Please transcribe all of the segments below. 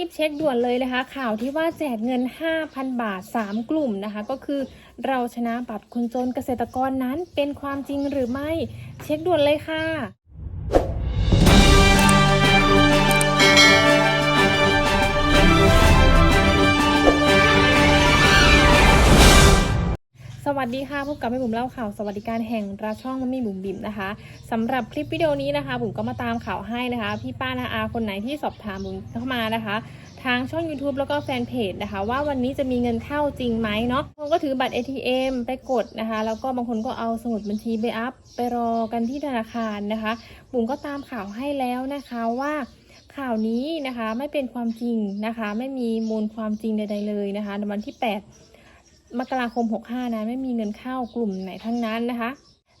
รีบเช็คด่วนเลยนะคะ ข่าวที่ว่าแจกเงิน 5,000 บาท 3 กลุ่มนะคะ ก็คือเราชนะบัตรคนจนเกษตรกรนั้นเป็นความจริงหรือไม่ เช็คด่วนเลยค่ะ วัสดีค่ะพบกับแม่บุ๋มเล่าข่าวสวัสดิการแห่งราช่องมัมมี่บุ๋มบิ๋มนะคะสำหรับคลิปวิดีโอนี้นะคะบุ๋มก็มาตามข่าวให้นะคะ พี่ป้านาอาคนไหนที่สอบถามบุ๋มเข้ามานะคะ ทางช่อง YouTube แล้วก็แฟนเพจนะคะ ว่าวันนี้จะมีเงินเข้าจริงไหมเนาะบางคนก็ถือบัตร ATM ไปกดนะคะ แล้วก็บางคนก็เอาสมุดบัญชีไปอัพไปรอกันที่ธนาคารนะคะบุ๋มก็ตามข่าวให้แล้วนะคะว่าข่าวนี้นะคะไม่เป็นความจริงนะคะ ไม่มีมูลความจริงใดๆเลยนะคะในวันที่ 8 มกราคม 65 นะไม่มีเงินเข้ากลุ่มไหนทั้งนั้นนะคะ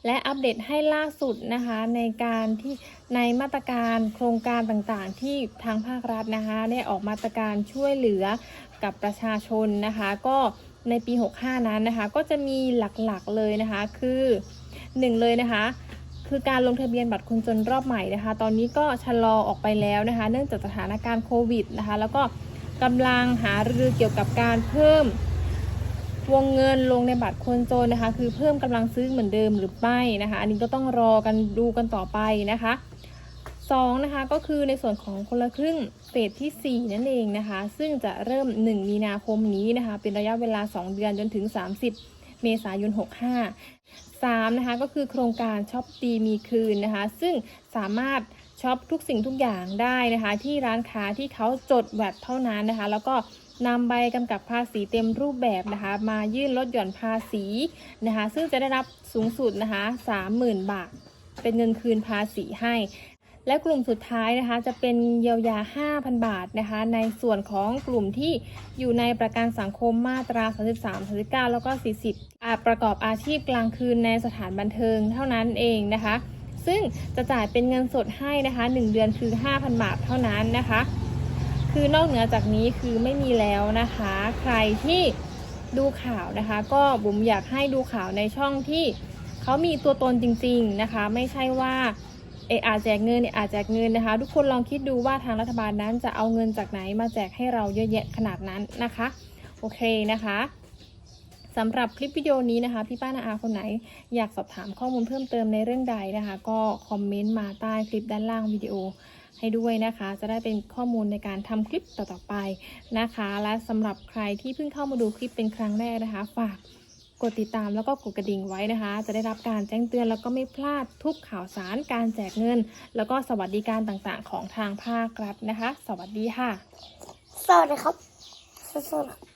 และอัปเดตให้ล่าสุดนะคะในการที่ในมาตรการโครงการต่างๆ ที่ทางภาครัฐนะคะได้ออกมาตรการช่วยเหลือกับประชาชนนะคะ ก็ในปี 65 นั้นนะคะ ก็จะมีหลักๆเลยนะคะคือหนึ่งเลยนะคะคือการลงทะเบียนบัตรคนจนรอบใหม่นะคะ ตอนนี้ก็ชะลอออกไปแล้วนะคะ เนื่องจากสถานการณ์โควิดนะคะ แล้วก็กำลังหารือเกี่ยวกับการเพิ่ม วงเงินลงในบัตรคนจนนะคะ คือเพิ่มกำลังซื้อเหมือนเดิมหรือไม่นะคะ อันนี้ก็ต้องรอกันดูกันต่อไปนะคะสองนะคะก็คือในส่วนของคนละครึ่งเฟสที่ 4 นั่นเองนะคะ ซึ่งจะเริ่ม 1 มีนาคมนี้นะคะ เป็นระยะเวลา 2 เดือนจนถึง 30 เมษายน 65 3นะคะก็คือโครงการช็อปดีมีคืนนะคะ ซึ่งสามารถช็อปทุกสิ่งทุกอย่างได้นะคะ ที่ร้านค้าที่เขาจดแวดเท่านั้นนะคะ แล้วก็ นำใบกำกับภาษีเต็มรูปแบบนะคะ มายื่นลดหย่อนภาษีนะคะ ซึ่งจะได้รับสูงสุดนะคะ30,000 บาท เป็นเงินคืนภาษีให้ และกลุ่มสุดท้ายนะคะ จะเป็นเยียวยา 5,000 บาทนะคะ ในส่วนของกลุ่มที่อยู่ในประกันสังคมมาตรา 33 39 แล้วก็ 40อาประกอบอาชีพกลางคืนในสถานบันเทิงเท่านั้นเองนะคะ ซึ่งจะจ่ายเป็นเงินสดให้นะคะ 1 เดือนคือ 5,000 บาทเท่านั้นนะคะ คือนอกเหนือจากนี้คือไม่มีแล้วนะคะ ใครที่ดูข่าวนะคะ ก็บุ๋มอยากให้ดูข่าวในช่องที่เขามีตัวตนจริง ๆนะคะ ไม่ใช่ว่าเอออาจแจกเงินเนี่ยอาจแจกเงินนะคะ ทุกคนลองคิดดูว่าทางรัฐบาลนั้นจะเอาเงินจากไหนมาแจกให้เราเยอะแยะขนาดนั้นนะคะ โอเคนะคะสำหรับคลิปวิดีโอนี้นะคะ พี่ป้านาอาคนไหนอยากสอบถามข้อมูลเพิ่มเติมในเรื่องใดนะคะ ก็คอมเมนต์มาใต้คลิปด้านล่างวิดีโอ ให้ด้วยนะคะ จะได้เป็นข้อมูลในการทำคลิปต่อๆไปนะคะ และสำหรับใครที่เพิ่งเข้ามาดูคลิปเป็นครั้งแรกนะคะ ฝากกดติดตามแล้วก็กดกระดิ่งไว้นะคะ จะได้รับการแจ้งเตือนแล้วก็ไม่พลาดทุกข่าวสารการแจกเงิน แล้วก็สวัสดิการต่างๆ ของทางภาครัฐนะคะ สวัสดีค่ะ สวัสดีครับสวัสดีครับ